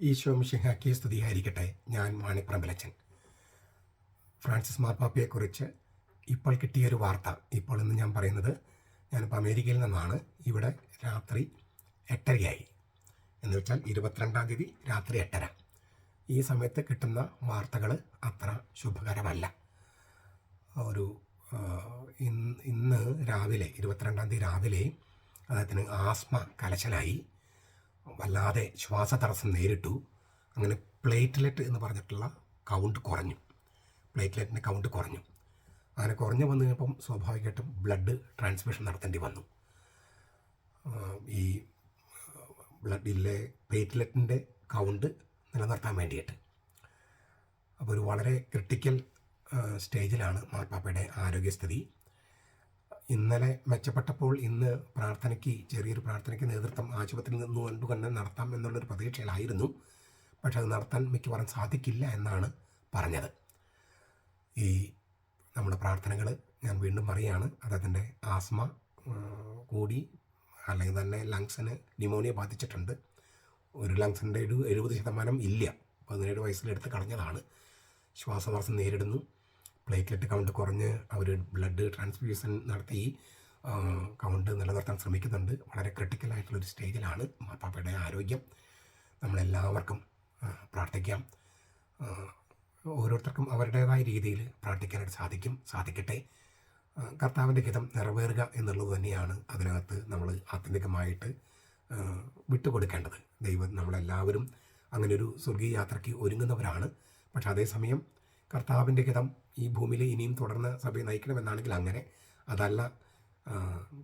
ഈശോ മിശിഹാക്കി സ്തുതിയായിരിക്കട്ടെ ഞാൻ മാണിപ്രമ്പലച്ചൻ ഫ്രാൻസിസ് മാർപ്പാപ്പയെക്കുറിച്ച് ഇപ്പോൾ കിട്ടിയൊരു വാർത്ത. ഇപ്പോൾ ഇന്ന് ഞാൻ പറയുന്നത് ഞാനിപ്പോൾ അമേരിക്കയിൽ നിന്നാണ്. ഇവിടെ രാത്രി എട്ടരയായി. എന്ന് വെച്ചാൽ ഇരുപത്തിരണ്ടാം തീയതി രാത്രി എട്ടര. ഈ സമയത്ത് കിട്ടുന്ന വാർത്തകൾ അത്ര ശുഭകരമല്ല. ഒരു ഇന്ന് രാവിലെ ഇരുപത്തിരണ്ടാം തീയതി രാവിലെ അദ്ദേഹത്തിന് ആസ്മ കലശലായി. വല്ലാതെ ശ്വാസ തടസ്സം നേരിട്ടു. അങ്ങനെ പ്ലേറ്റ്ലെറ്റ് എന്ന് പറഞ്ഞിട്ടുള്ള കൗണ്ട് കുറഞ്ഞു. പ്ലേറ്റ്ലെറ്റിന്റെ കൗണ്ട് കുറഞ്ഞു. അങ്ങനെ കുറഞ്ഞു വന്നു കഴിഞ്ഞപ്പം സ്വാഭാവികമായിട്ടും ബ്ലഡ് ട്രാൻസ്മിഷൻ നടത്തേണ്ടി വന്നു. ഈ ബ്ലഡിലെ പ്ലേറ്റ്ലെറ്റിന്റെ കൗണ്ട് നിലനിർത്താൻ വേണ്ടിയിട്ട്. അപ്പോൾ ഒരു വളരെ ക്രിട്ടിക്കൽ സ്റ്റേജിലാണ് മാർപ്പാപ്പയുടെ ആരോഗ്യസ്ഥിതി. ഇന്നലെ മെച്ചപ്പെട്ടപ്പോൾ ഇന്ന് പ്രാർത്ഥനയ്ക്ക് ചെറിയൊരു പ്രാർത്ഥനയ്ക്ക് നേതൃത്വം ആശുപത്രിയിൽ നിന്ന് കൊണ്ടുതന്നെ നടത്താം എന്നുള്ളൊരു പ്രതീക്ഷയിലായിരുന്നു. പക്ഷെ അത് നടത്താൻ മിക്കവാറും സാധിക്കില്ല എന്നാണ് പറഞ്ഞത്. ഈ നമ്മുടെ പ്രാർത്ഥനകൾ ഞാൻ വീണ്ടും പറയുകയാണ്. അദ്ദേഹത്തിന്റെ ആസ്മ കൂടി അല്ലെങ്കിൽ തന്നെ ലങ്സിന് ന്യൂമോണിയ ബാധിച്ചിട്ടുണ്ട്. ഒരു ലങ്സിന്റെ ഒരു എഴുപത് ശതമാനം ഇല്ല. പതിനേഴ് വയസ്സിലെടുത്ത് കളഞ്ഞതാണ്. ശ്വാസതടസ്സം നേരിടുന്നു. പ്ലേറ്റ്ലെറ്റ് കൗണ്ട് കുറഞ്ഞ് അവർ ബ്ലഡ് ട്രാൻസ്ഫ്യൂഷൻ നടത്തി കൗണ്ട് നിലനിർത്താൻ ശ്രമിക്കുന്നുണ്ട്. വളരെ ക്രിട്ടിക്കലായിട്ടുള്ളൊരു സ്റ്റേജിലാണ് മാർപ്പാപ്പയുടെ ആരോഗ്യം. നമ്മളെല്ലാവർക്കും പ്രാർത്ഥിക്കാം. ഓരോരുത്തർക്കും അവരുടേതായ രീതിയിൽ പ്രാർത്ഥിക്കാനായിട്ട് സാധിക്കും സാധിക്കട്ടെ. കർത്താവിന്റെ ഹിതം നിറവേറുക എന്നുള്ളത് തന്നെയാണ് അതിനകത്ത് നമ്മൾ ആത്യന്തികമായിട്ട് വിട്ടുകൊടുക്കേണ്ടത്. ദൈവം നമ്മളെല്ലാവരും അങ്ങനെ ഒരു സ്വർഗീയ യാത്രയ്ക്ക് ഒരുങ്ങുന്നവരാണ്. പക്ഷെ അതേസമയം കർത്താവിന്റെ ഹിതം ഈ ഭൂമിയിൽ ഇനിയും തുടർന്ന് സഭയെ നയിക്കണമെന്നാണെങ്കിൽ അങ്ങനെ. അതല്ല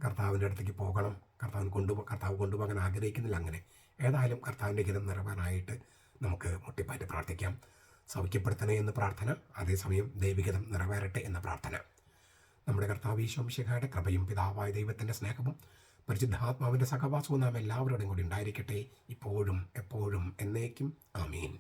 കർത്താവിന്റെ അടുത്തേക്ക് പോകണം. കർത്താവിന് കൊണ്ടുപോ കർത്താവ് കൊണ്ടുപോകാൻ ആഗ്രഹിക്കുന്നില്ല അങ്ങനെ. ഏതായാലും കർത്താവിന്റെ ഹിതം നിറവാനായിട്ട് നമുക്ക് മുട്ടിപ്പാറ്റി പ്രാർത്ഥിക്കാം. സൗഖ്യപ്പെടുത്തണേ എന്ന പ്രാർത്ഥന അതേസമയം ദൈവികതം നിറവേറട്ടെ എന്ന പ്രാർത്ഥന. നമ്മുടെ കർത്താവ് ഈശോംശിഖയുടെ കൃപയും പിതാവായ ദൈവത്തിന്റെ സ്നേഹവും പരിശുദ്ധാത്മാവിന്റെ സഹവാസവും നാം എല്ലാവരോടും കൂടി ഉണ്ടായിരിക്കട്ടെ. ഇപ്പോഴും എപ്പോഴും എന്നേക്കും. ആമീൻ.